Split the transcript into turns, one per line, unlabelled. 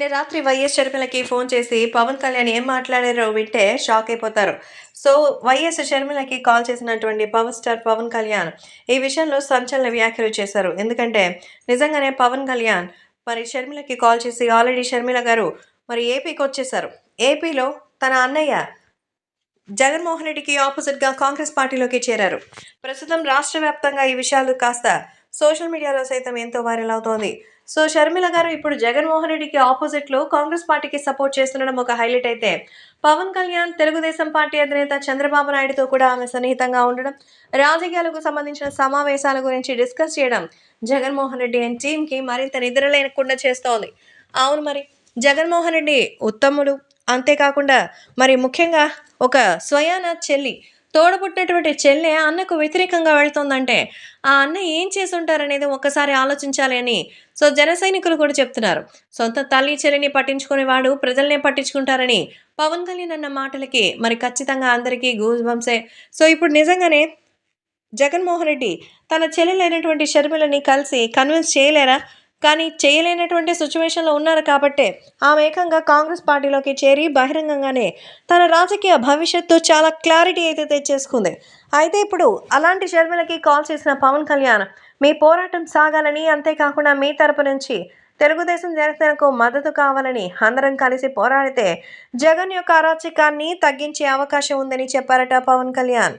నిన్న రాత్రి YS షర్మిలకి phone చేసి పవన్ కళ్యాణ్ ఏం మాట్లాడారో వింటే షాక్ అయిపోతారు. సో వైఎస్ షర్మిలకి కాల్ చేసినటువంటి పవర్ స్టార్ పవన్ కళ్యాణ్ ఈ విషయంలో సంచలన వ్యాఖ్యలు చేశారు. ఎందుకంటే నిజంగానే పవన్ కళ్యాణ్ మరి షర్మిలకి కాల్ చేసి ఆల్రెడీ షర్మిల గారు మరి ఏపీకి వచ్చేసారు ఏపీలో తన అన్నయ్య జగన్మోహన్ రెడ్డికి ఆపోజిట్గా కాంగ్రెస్ పార్టీలోకి చేరారు. ప్రస్తుతం రాష్ట్ర వ్యాప్తంగా ఈ విషయాలు కాస్త సోషల్ మీడియాలో సైతం ఎంతో వైరల్ అవుతోంది. సో షర్మిల గారు ఇప్పుడు జగన్మోహన్ రెడ్డికి ఆపోజిట్లో కాంగ్రెస్ పార్టీకి సపోర్ట్ చేస్తుండడం ఒక హైలైట్ అయితే. పవన్ కళ్యాణ్ తెలుగుదేశం పార్టీ అధినేత చంద్రబాబు నాయుడుతో కూడా ఆమె సన్నిహితంగా ఉండడం రాజకీయాలకు సంబంధించిన సమావేశాల గురించి డిస్కస్ చేయడం జగన్మోహన్ రెడ్డి అండ్ టీంకి మరింత నిద్ర లేనకుండా చేస్తోంది. అవును మరి జగన్మోహన్ రెడ్డి ఉత్తముడు అంతేకాకుండా మరి ముఖ్యంగా ఒక స్వయాన చెల్లి తోడబుట్టినటువంటి చెల్లె అన్నకు వ్యతిరేకంగా వెళ్తోందంటే ఆ అన్న ఏం చేసి ఉంటారనేది ఒక్కసారి ఆలోచించాలి అని సో జన సైనికులు కూడా చెప్తున్నారు. సొంత తల్లి చెల్లిని పట్టించుకునేవాడు ప్రజల్నే పట్టించుకుంటారని పవన్ కళ్యాణ్ అన్న మాటలకి మరి ఖచ్చితంగా అందరికీ గూజ్బంసే సో ఇప్పుడు నిజంగానే జగన్మోహన్ రెడ్డి తన చెల్లెలైనటువంటి షర్మిలని కలిసి కన్విన్స్ చేయలేరా? కానీ చేయలేనటువంటి సిచ్యువేషన్లో ఉన్నారు కాబట్టే ఆమె ఏకంగా కాంగ్రెస్ పార్టీలోకి చేరి బహిరంగంగానే తన రాజకీయ భవిష్యత్తు చాలా క్లారిటీ అయితే తెచ్చేసుకుంది. అయితే ఇప్పుడు అలాంటి షర్మిలకి కాల్ చేసిన పవన్ కళ్యాణ్ మీ పోరాటం సాగాలని అంతేకాకుండా మీ తరపు నుంచి తెలుగుదేశం జనసేనకు మద్దతు కావాలని అందరం కలిసి పోరాడితే జగన్ యొక్క అరాచకాన్ని తగ్గించే అవకాశం ఉందని చెప్పారట పవన్ కళ్యాణ్.